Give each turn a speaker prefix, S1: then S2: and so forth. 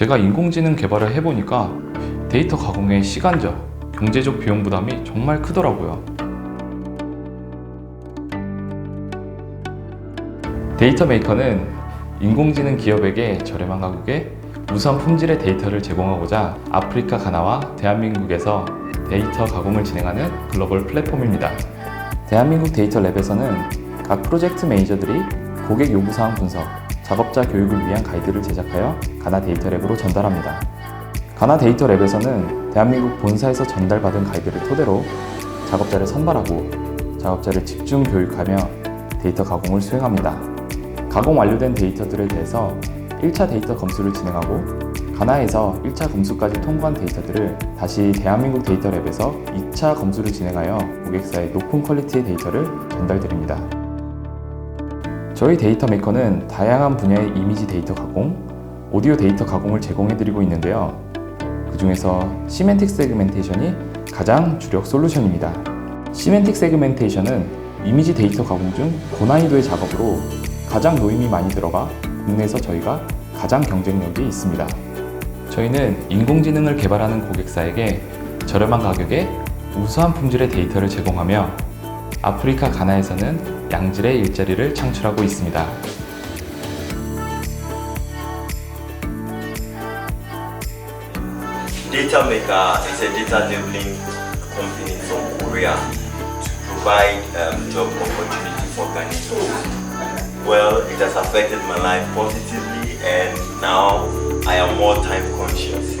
S1: 제가 인공지능 개발을 해보니까 데이터 가공의 시간적, 경제적 비용 부담이 정말 크더라고요. 데이터 메이커는 인공지능 기업에게 저렴한 가격에 우수한 품질의 데이터를 제공하고자 아프리카 가나와 대한민국에서 데이터 가공을 진행하는 글로벌 플랫폼입니다. 대한민국 데이터 랩에서는 각 프로젝트 매니저들이 고객 요구사항 분석, 작업자 교육을 위한 가이드를 제작하여 가나 데이터 랩으로 전달합니다. 가나 데이터 랩에서는 대한민국 본사에서 전달받은 가이드를 토대로 작업자를 선발하고 작업자를 집중 교육하며 데이터 가공을 수행합니다. 가공 완료된 데이터들에 대해서 1차 데이터 검수를 진행하고 가나에서 1차 검수까지 통과한 데이터들을 다시 대한민국 데이터 랩에서 2차 검수를 진행하여 고객사에 높은 퀄리티의 데이터를 전달드립니다. 저희 데이터 메이커는 다양한 분야의 이미지 데이터 가공, 오디오 데이터 가공을 제공해드리고 있는데요. 그 중에서 시멘틱 세그멘테이션이 가장 주력 솔루션입니다. 시멘틱 세그멘테이션은 이미지 데이터 가공 중 고난이도의 작업으로 가장 노임이 많이 들어가 국내에서 저희가 가장 경쟁력이 있습니다. 저희는 인공지능을 개발하는 고객사에게 저렴한 가격에 우수한 품질의 데이터를 제공하며 아프리카 가나에서는 양질의 일자리를 창출하고 있습니다.
S2: Data Maker is a data enabling company from Korea to provide um, job opportunity for Ghanaians. Well, it has affected my life positively, and now I am more time conscious.